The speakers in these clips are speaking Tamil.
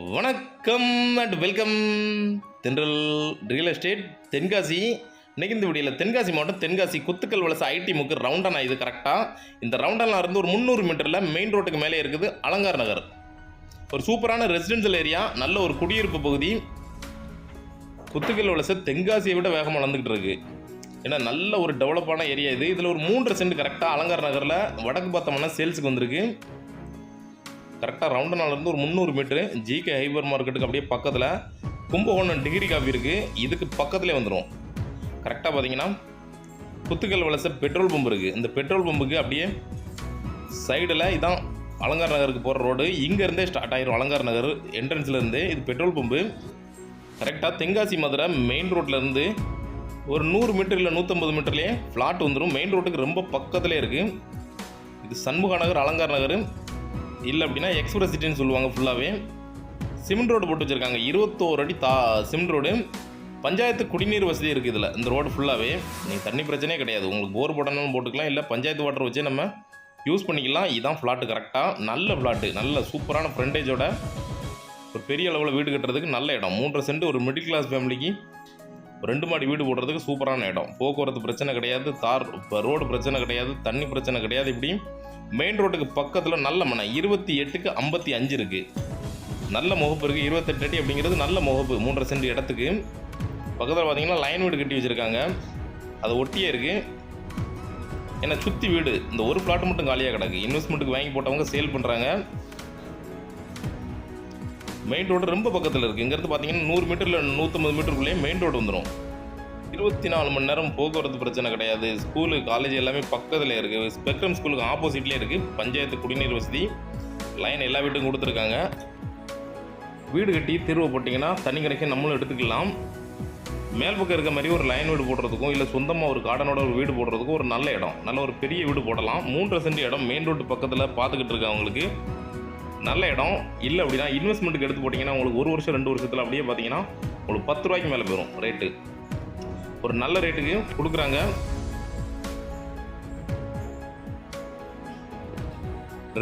வணக்கம் and welcome Thendral real estate Tenkasi. இன்னைக்கு இந்த வீடியோவில் தென்காசி மாவட்டம் தென்காசி குத்துக்கல் வலசை ஐடி முக்கு ரவுண்டானா இது கரெக்டாக இந்த ரவுண்டானா இருந்து ஒரு முந்நூறு மீட்டரில் மெயின் ரோட்டுக்கு மேலே இருக்குது அலங்கார் நகர். ஒரு சூப்பரான ரெசிடென்ஷியல் ஏரியா நல்ல ஒரு குடியிருப்பு பகுதி. குத்துக்கல் வலசை தென்காசியை விட வேகமாக வளர்ந்துக்கிட்டு இருக்குது ஏன்னா நல்ல ஒரு டெவலப்பான ஏரியா இது. இதில் ஒரு மூன்று சென்ட் கரெக்டாக அலங்கார் நகரில் வடக்கு பார்த்தோம்னா சேல்ஸுக்கு வந்திருக்கு. கரெக்டாக ரவுண்டனாலேருந்து ஒரு முந்நூறு மீட்ரு ஜிகே ஹைபர் மார்க்கெட்டுக்கு அப்படியே பக்கத்தில் கும்பகோணம் டிகிரி காஃபி இருக்குது இதுக்கு பக்கத்துலேயே வந்துடும் கரெக்டாக பார்த்தீங்கன்னா குத்துக்கல் வலசை பெட்ரோல் பம்பு இருக்குது இந்த பெட்ரோல் பம்புக்கு அப்படியே சைடில் இதான் அலங்கார் நகருக்கு போகிற ரோடு இங்கேருந்தே ஸ்டார்ட் ஆயிரும் அலங்கார் நகர் என்ட்ரன்ஸ்லேருந்து இது பெட்ரோல் பம்பு கரெக்டாக தென்காசி மதுரை மெயின் ரோட்லேருந்து ஒரு நூறு மீட்டர் இல்லை நூற்றம்பது மீட்டர்லேயே ஃப்ளாட் வந்துடும் மெயின் ரோட்டுக்கு ரொம்ப பக்கத்துலேயே இருக்குது இது சண்முக நகர் அலங்கார் நகர். இல்லை அப்படின்னா எக்ஸ்பிரஸ் சிட்டின்னு சொல்லுவாங்க ஃபுல்லாகவே சிமெண்ட் ரோடு போட்டு வச்சுருக்காங்க. இருபத்தோரு அடி தா சிமெண்ட் ரோடு பஞ்சாயத்து குடிநீர் வசதி இருக்குது இதில் இந்த ரோடு ஃபுல்லாகவே நீங்கள் தண்ணி பிரச்சனையே கிடையாது. உங்களுக்கு போர் போடணும்னு போட்டுக்கலாம். இல்லை பஞ்சாயத்து வாட்டர் வச்சு நம்ம யூஸ் பண்ணிக்கலாம். இதுதான் ஃப்ளாட்டு கரெக்டாக நல்ல ஃப்ளாட்டு நல்ல சூப்பரான ஃப்ரண்டேஜோட ஒரு பெரிய அளவில் வீடு கட்டுறதுக்கு நல்ல இடம். மூன்றரை சென்ட் ஒரு மிடில் கிளாஸ் ஃபேமிலிக்கு ரெண்டு மாடி வீடு போடுறதுக்கு சூப்பரான இடம். போக்குவரத்து பிரச்சனை கிடையாது தார் இப்போ ரோடு பிரச்சனை கிடையாது தண்ணி பிரச்சனை கிடையாது இப்படி. மெயின் ரோட்டுக்கு பக்கத்தில் நல்ல மனை இருபத்தி எட்டுக்கு ஐம்பத்தி அஞ்சு இருக்குது நல்ல முகப்பு இருக்குது இருபத்தெட்டு அடி அப்படிங்கிறது நல்ல முகப்பு மூன்றரை சென்ட் இடத்துக்கு. பக்கத்தில் பார்த்தீங்கன்னா லைன் வீடு கட்டி வச்சுருக்காங்க. அது ஒட்டியே இருக்குது ஏன்னா சுற்றி வீடு இந்த ஒரு பிளாட் மட்டும் காலியாக கிடக்கு. இன்வெஸ்ட்மெண்ட்டுக்கு வாங்கி போட்டவங்க சேல் பண்ணுறாங்க மெயின் ரோடு ரொம்ப பக்கத்தில் இருக்குது இங்கேருந்து பார்த்தீங்கன்னா நூறு மீட்டரில் நூற்றம்பது மீட்டருக்குள்ளேயே மெயின் ரோடு வந்துடும் இருபத்தி நாலு மணி நேரம் போக்குவரத்து பிரச்சனை கிடையாது. ஸ்கூலு காலேஜ் எல்லாமே பக்கத்தில் இருக்குது ஸ்பெக்ட்ரம் ஸ்கூலுக்கு ஆப்போசிட்லேயே இருக்குது பஞ்சாயத்து குடிநீர் வசதி. லைன் எல்லா வீட்டுக்கும் கொடுத்துருக்காங்க. வீடு கட்டி தீர்வு போட்டிங்கன்னா தண்ணி கிடைக்க நம்மளும் எடுத்துக்கலாம். மேல் பக்கம் இருக்க மாதிரி ஒரு லைன் வீடு போடுறதுக்கும் இல்லை சொந்தமாக ஒரு கார்டனோட ஒரு வீடு போடுறதுக்கும் ஒரு நல்ல இடம். நல்ல ஒரு பெரிய வீடு போடலாம். மூன்றரை சென்ட் இடம் மெயின் ரோட்டு பக்கத்தில் பார்த்துக்கிட்டு இருக்கவங்களுக்கு நல்ல இடம். இல்லை அப்படின்னா இன்வெஸ்ட்மெண்ட்டுக்கு எடுத்து போட்டிங்கன்னா உங்களுக்கு ஒரு வருஷம் ரெண்டு வருஷத்தில் அப்படியே பார்த்தீங்கன்னா உங்களுக்கு பத்து ரூபாய்க்கு மேலே போயிடும் ரேட்டு ஒரு நல்ல ரேட்டுக்கு கொடுக்குறாங்க.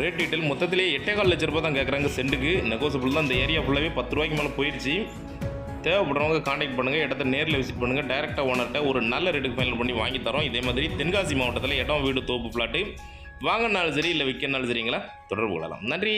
ரேட் டீட்டெயில் மொத்தத்திலே எட்டே கால் லட்ச ரூபாய் தான் கேட்குறாங்க சென்ட்டுக்கு நெகோசியபிள் தான். இந்த ஏரியா ஃபுல்லாகவே பத்து ரூபாய்க்கு மேலே போயிடுச்சு தேவைப்படுறவங்க காண்டாக்ட் பண்ணுங்கள் இடத்த நேரில் விசிட் பண்ணுங்கள் டேரெக்டாக ஓனர்கிட்ட ஒரு நல்ல ரேட்டுக்கு ஃபைனல் பண்ணி வாங்கி தரோம். இதே மாதிரி தென்காசி மாவட்டத்தில் இடம் வீடு தோப்பு ஃப்ளாட்டு வாங்கினாலும் சரி இல்லை விற்கனாலும் சரிங்களா? தொடர்பு கொள்ளலாம். நன்றி!